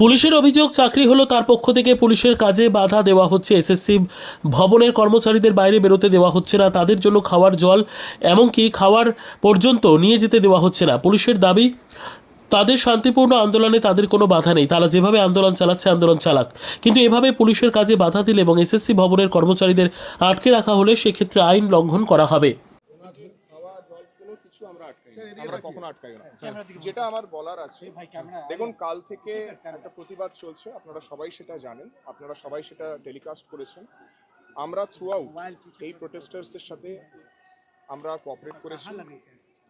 পুলিশের অভিযোগ, চাকরি হলো তার পক্ষ থেকে পুলিশের কাজে বাধা দেওয়া হচ্ছে। এসএসসি ভবনের কর্মচারীদের বাইরে বেরোতে দেওয়া হচ্ছে না। তাদের জন্য খাওয়ার জল, এমনকি খাওয়ার পর্যন্ত নিয়ে যেতে দেওয়া হচ্ছে না। পুলিশের দাবি, তাদের শান্তিপূর্ণ আন্দোলনে তাদের কোনো বাধা নেই। তারা যেভাবে আন্দোলন চালাচ্ছে, আন্দোলন চালাক। কিন্তু এভাবে পুলিশের কাজে বাধা দিলে এবং এসএসসি ভবনের কর্মচারীদের আটকে রাখা হলে সেক্ষেত্রে আইন লঙ্ঘন করা হবে। কিছু আমরা আটকাই না। আমরা কখনো আটকাই না। যেটা আমার বলার আছে দেখুন কাল থেকে একটা প্রতিবাদ চলছে আপনারা সবাই সেটা জানেন আপনারা সবাই সেটা টেলিকাস্ট করেছেন। আমরা থ্রু আউট এই প্রোটেস্টার্সদের সাথে আমরা কোঅপারেট করেছি।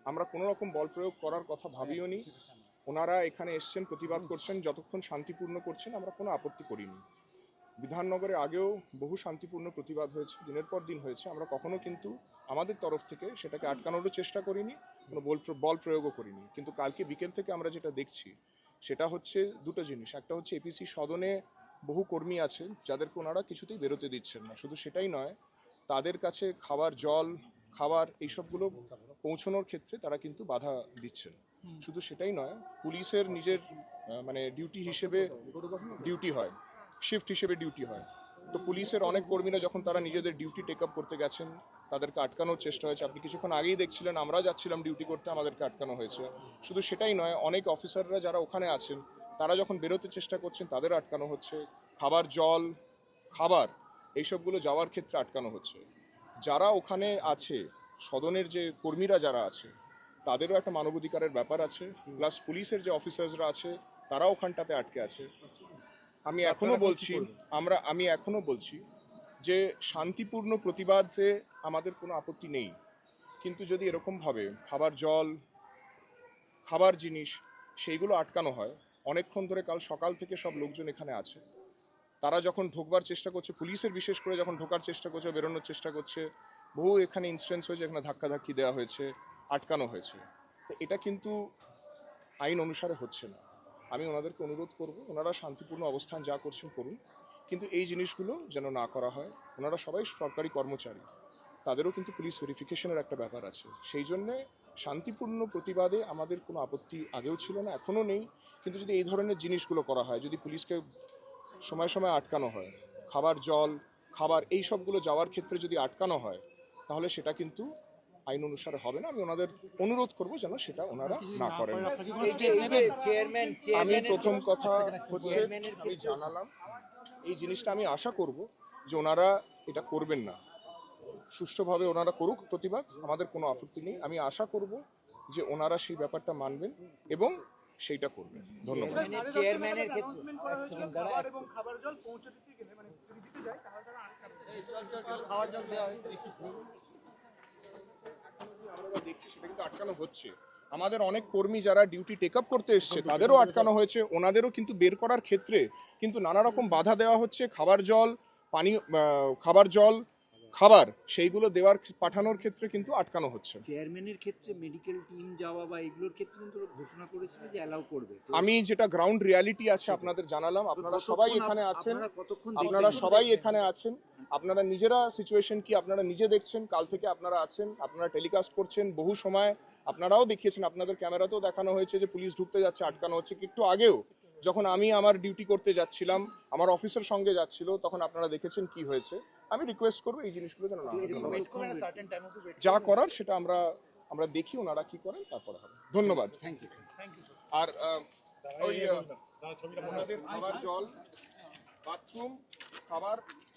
আমরা কোনো রকম বল প্রয়োগ করার কথা ভাবিও নি। ওনারা এখানে এসছেন প্রতিবাদ করছেন যতক্ষণ শান্তিপূর্ণ করছেন আমরা কোনো আপত্তি করিনি। বিধাননগরে আগেও বহু শান্তিপূর্ণ প্রতিবাদ হয়েছে দিনের পর দিন হয়েছে। আমরা কখনো কিন্তু আমাদের তরফ থেকে সেটাকে আটকানোরও চেষ্টা করিনি কোনো বল বল প্রয়োগও করিনি। কিন্তু কালকে বিকেল থেকে আমরা যেটা দেখছি সেটা হচ্ছে দুটো জিনিস। একটা হচ্ছে এপিসি সদনে বহু কর্মী আছে যাদেরকে ওনারা কিছুতেই বেরোতে দিচ্ছেন না। শুধু সেটাই নয় তাদের কাছে খাবার জল খাবার এইসবগুলো পৌঁছানোর ক্ষেত্রে তারা কিন্তু বাধা দিচ্ছেন। শুধু সেটাই নয় পুলিশের নিজের মানে ডিউটি হিসেবে ডিউটি হয়। শিফট হিসেবে ডিউটি হয়। তো পুলিশের অনেক কর্মীরা যখন তারা নিজেদের ডিউটি টেক আপ করতে গেছেন তাদেরকে আটকানোর চেষ্টা হয়েছে। আপনি কিছুক্ষণ আগেই দেখছিলেন আমরা যাচ্ছিলাম ডিউটি করতে আমাদেরকে আটকানো হয়েছে। শুধু সেটাই নয় অনেক অফিসাররা যারা ওখানে আছেন তারা যখন বেরোতে চেষ্টা করছেন তাদের আটকানো হচ্ছে। খাবার জল খাবার এইসবগুলো যাওয়ার ক্ষেত্রে আটকানো হচ্ছে। যারা ওখানে আছে সদনের যে কর্মীরা যারা আছে তাদেরও একটা মানবাধিকারের ব্যাপার আছে। প্লাস পুলিশের যে অফিসার্সরা আছে তারাও ওখানটাতে আটকে আছে। আমি এখনও বলছি আমরা আমি এখনও বলছি যে শান্তিপূর্ণ প্রতিবাদে আমাদের কোনো আপত্তি নেই। কিন্তু যদি এরকমভাবে খাবার জল খাবার জিনিস সেইগুলো আটকানো হয় অনেকক্ষণ ধরে কাল সকাল থেকে সব লোকজন এখানে আছে তারা যখন ঢোকবার চেষ্টা করছে পুলিশের বিশেষ করে যখন ঢোকার চেষ্টা করছে বেরোনোর চেষ্টা করছে বহু এখানে ইনসিডেন্টস হয়েছে এখানে ধাক্কাধাক্কি দেওয়া হয়েছে আটকানো হয়েছে। তো এটা কিন্তু আইন অনুসারে হচ্ছে না। আমি ওনাদেরকে অনুরোধ করব, ওনারা শান্তিপূর্ণ অবস্থান যা করছেন করুন। কিন্তু এই জিনিসগুলো যেন না করা হয়, ওনারা সবাই সরকারি কর্মচারী। তাদেরও কিন্তু পুলিশ ভেরিফিকেশনের একটা ব্যাপার আছে। সেই জন্যে শান্তিপূর্ণ প্রতিবাদে আমাদের কোনো আপত্তি আগেও ছিল না, এখনও নেই। কিন্তু যদি এই ধরনের জিনিসগুলো করা হয়, যদি পুলিশকে সময় সময় আটকানো হয়, খাবার জল, খাবার, এই সবগুলো যাওয়ার ক্ষেত্রে যদি আটকানো হয়, তাহলে সেটা কিন্তু আইন অনুসারে হবে না আমি ওনাদের অনুরোধ করব যেন সেটা ওনারা না করেন। এই যে এই যে চেয়ারম্যান আমি প্রথম কথা হচ্ছে আমি জানালাম এই জিনিসটা আমি আশা করব যে ওনারা এটা করবেন না। সুষ্ঠুভাবে ওনারা করুক প্রতিবাদ আমাদের কোনো আপত্তি নেই। আমি আশা করব যে ওনারা সেই ব্যাপারটা মানবেন এবং সেইটা করবেন। ধন্যবাদ। চেয়ারম্যানের চেয়ারম্যানের ক্ষেত্রে আমরা দেখছি সেটা কিন্তু আটকানো হচ্ছে। আমাদের অনেক কর্মী যারা ডিউটি টেক আপ করতে এসছে তাদেরও আটকানো হয়েছে। ওনাদেরও কিন্তু বের করার ক্ষেত্রে কিন্তু নানা রকম বাধা দেওয়া হচ্ছে। খাবার জল পানি খাবার জল খাবার সেইগুলো দেওয়ার পাঠানোর ক্ষেত্রে কিন্তু আটকানো হচ্ছে। চেয়ারম্যানের ক্ষেত্রে মেডিকেল টিম যাওয়া বা এগুলোর ক্ষেত্রে কিন্তু ঘোষণা করেছিল যে অ্যালাউ করবে। আমি যেটা গ্রাউন্ড রিয়ালিটি আছে আপনাদের জানালাম। আপনারা সবাই এখানে আছেন? আপনারা? সবাই এখানে আছেন। আপনারা নিজেরা সিচুয়েশন কি আপনারা নিজে দেখছেন? কাল থেকে আপনারা আছেন আপনারা টেলিকাস্ট করছেন বহু সময় আপনারাও দেখিয়েছেন। আপনাদের ক্যামেরাতেও দেখানো হয়েছে যে পুলিশ ঢুকতে যাচ্ছে আটকানো হচ্ছে। একটু আগেও যখন আমি আমার ডিউটি করতে যাচ্ছিলাম আমার অফিসের সঙ্গে যাচ্ছিল তখন আপনারা দেখেছেন কি হয়েছে। আমি রিকোয়েস্ট করব এই জিনিসগুলো যেন না হয়। যা করার সেটা আমরা আমরা দেখি ওনারা কি করেন তারপরে হবে। ধন্যবাদ। থ্যাংক ইউ আর ওই ওনাদের খাবার জল বাথরুম খাবার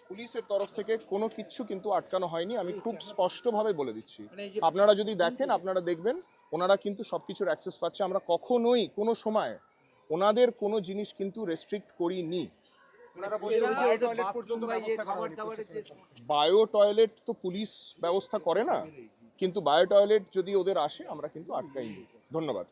পুলিশের তরফ থেকে কোনো কিছু কিন্তু আটকানো হয়নি। আমি খুব স্পষ্টভাবে বলে দিচ্ছি। মানে আপনারা যদি দেখেন আপনারা দেখবেন ওনারা কিন্তু সবকিছুর অ্যাক্সেস পাচ্ছে। আমরা কখনোই কোনো সময় ওনাদের কোনো জিনিস কিন্তু রেস্ট্রিক্ট করিনি। বায়ো টয়লেট তো পুলিশ ব্যবস্থা করে না কিন্তু বায়ো টয়লেট যদি ওদের আসে আমরা কিন্তু আটকাইনি। ধন্যবাদ।